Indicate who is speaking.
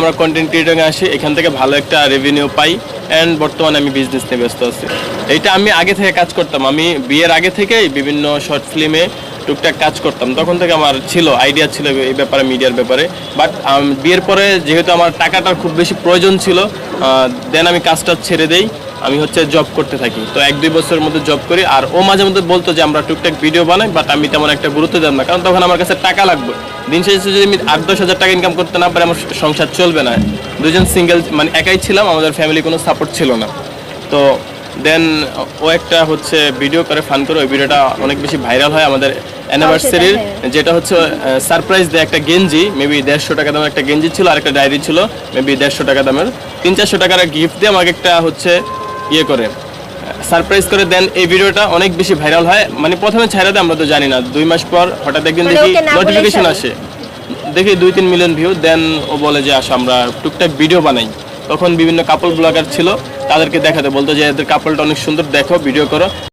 Speaker 1: আমরা content creating আসি, এখান থেকে ভালো একটা রেভিনিউ পাই অ্যান্ড বর্তমানে আমি বিজনেস নিয়ে ব্যস্ত আছি। এটা আমি আগে থেকে কাজ করতাম। আমি বিয়ের আগে থেকেই বিভিন্ন শর্ট ফিল্মে টুকটাক কাজ করতাম। তখন থেকে আমার ছিল আইডিয়া ছিল এই ব্যাপারে মিডিয়ার ব্যাপারে। বাট বিয়ের পরে যেহেতু আমার টাকাটার খুব বেশি প্রয়োজন ছিল দেন আমি কাজটা ছেড়ে দেই। আমি হচ্ছে জব করতে থাকি। তো এক দুই বছরের মধ্যে জব করি। আর ও মাঝে মধ্যে বলতো যে, আমরা টুকটাক ভিডিও বানাই বাট আমি তেমন একটা গুরুত্ব দিতাম না। কারণ তখন আমার কাছে টাকা লাগবে। দিন শেষে যদি আমি আট দশ হাজার টাকা ইনকাম করতে না পারি, আমার সংসার চলবে না। দুজন সিঙ্গেল মানে একাই ছিলাম, আমাদের ফ্যামিলি কোনো সাপোর্ট ছিল না। তো দেন ও একটা হচ্ছে ভিডিও করে ফান করে ওই ভিডিওটা অনেক বেশি ভাইরাল হয় আমাদের অ্যানিভার্সারির যেটা হচ্ছে সারপ্রাইজ দেয় একটা গেঞ্জি মেবি দেড়শো টাকা দামের একটা গেঞ্জি ছিল আর একটা ডায়েরি ছিল মেবি দেড়শো টাকা দামের। তিন চারশো টাকার গিফট দিয়ে আমাকে একটা হচ্ছে ইয়ে করে সারপ্রাইজ করে। দেন এই ভিডিওটা অনেক বেশি ভাইরাল হয়। মানে প্রথমে ছাইরা দেয় আমরা তো জানি না। দুই মাস পর হঠাৎ একদিন
Speaker 2: মানে
Speaker 1: দেখি নোটিফিকেশন আসে। দেখি দুই তিন মিলিয়ন ভিউ দেন ও বলে যে আসো আমরা টুকটাক ভিডিও বানাই। তখন বিভিন্ন কাপল ব্লগার ছিল, তাদেরকে দেখাতে বলতো যে এদের কাপলটা অনেক সুন্দর, দেখো ভিডিও করো।